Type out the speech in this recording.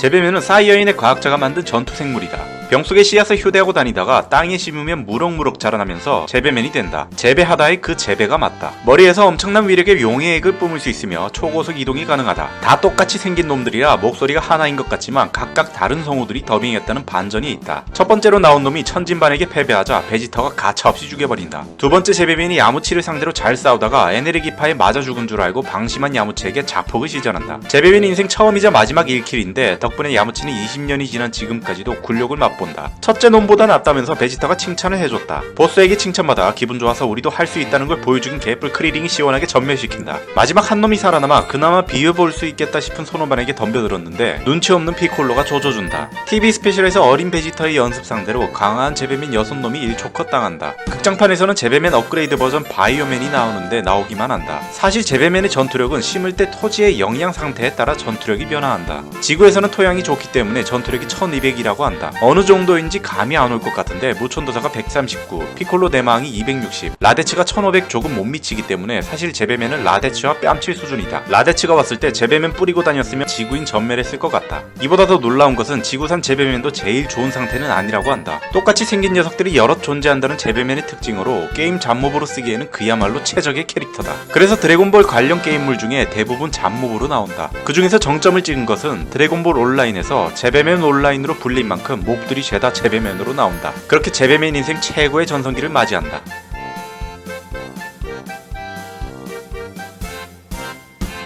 제베면은 사이어인의 과학자가 만든 전투 생물이다. 병 속에 씨앗을 휴대하고 다니다가 땅에 심으면 무럭무럭 자라나면서 재배맨이 된다. 재배하다의 그 재배가 맞다. 머리에서 엄청난 위력의 용의 액을 뿜을 수 있으며 초고속 이동이 가능하다. 다 똑같이 생긴 놈들이라 목소리가 하나인 것 같지만 각각 다른 성우들이 더빙했다는 반전이 있다. 첫 번째로 나온 놈이 천진반에게 패배하자 베지터가 가차없이 죽여버린다. 두 번째 재배맨이 야무치를 상대로 잘 싸우다가 에네르기파에 맞아 죽은 줄 알고 방심한 야무치에게 자폭을 시전한다. 재배맨 인생 처음이자 마지막 1킬인데 덕분에 야무치는 20년이 지난 지금까지도 굴욕을 맛 본다. 첫째 놈보다 낫다면서 베지터가 칭찬을 해줬다. 보스에게 칭찬받아 기분 좋아서 우리도 할 수 있다는 걸 보여주긴 개뿔 크리링이 시원하게 전멸시킨다. 마지막 한 놈이 살아남아 그나마 비벼볼 수 있겠다 싶은 소노반에게 덤벼들었는데 눈치 없는 피콜로가 조져준다. TV 스페셜에서 어린 베지터의 연습 상대로 강한 재배맨 6놈이 1초컷 당한다. 극장판에서는 재배맨 업그레이드 버전 바이오맨이 나오는데 나오기만 한다. 사실 재배맨의 전투력은 심을 때 토지의 영양 상태에 따라 전투력이 변화한다. 지구에서는 토양이 좋기 때문에 전투력이 1200이라고 한다. 어느 정도인지 감이 안 올 것 같은데 무촌도사가 139, 피콜로 대망이 260, 라데츠가 1500 조금 못 미치기 때문에 사실 재배맨은 라데츠와 뺨칠 수준이다. 라데츠가 왔을 때 재배맨 뿌리고 다녔으면 지구인 전멸 했을 것 같다. 이보다 더 놀라운 것은 지구산 재배맨도 제일 좋은 상태는 아니라고 한다. 똑같이 생긴 녀석들이 여럿 존재한다는 재배맨의 특징으로 게임 잡몹으로 쓰기에는 그야말로 최적의 캐릭터다. 그래서 드래곤볼 관련 게임물 중에 대부분 잡몹으로 나온다. 그 중에서 정점을 찍은 것은 드래곤볼 온라인에서 재배맨 온라인으로 불린 만큼 몹들 이 죄다 재배맨으로 나온다. 그렇게 재배맨 인생 최고의 전성기를 맞이한다.